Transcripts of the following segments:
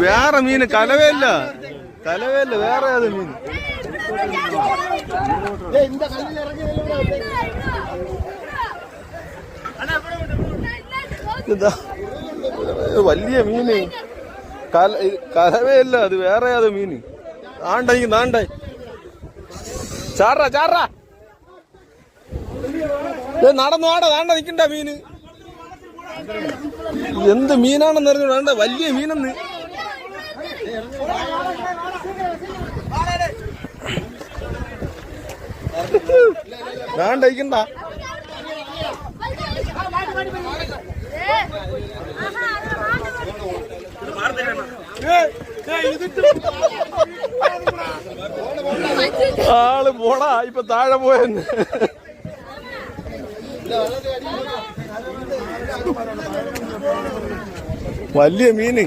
വേറെ മീന് കലവേല്ല കലവേല്ല വേറെ ഏത് മീൻ? വലിയ മീന്. കല കലവേല്ല കലവയല്ല അത് വേറെ ഏത് മീന്? താണ്ടായി താണ്ടായി ചാടാ ദേ നടന്നു ആടാ താണ്ട നിക്കണ്ട മീന്. എന്ത് മീനാണെന്ന് അറിഞ്ഞു വേണ്ട വലിയ മീനെന്ന്. വേണ്ട ഇരിക്കണ്ട. ആൾ പോടാ ഇപ്പൊ താഴെ പോയെന്ന്. വലിയ മീന്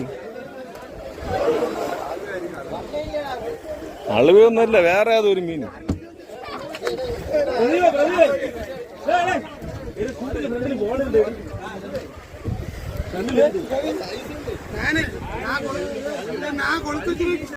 അളവൊന്നുമല്ല വേറെ ഏതൊരു മീന് না গণতন্ত্রের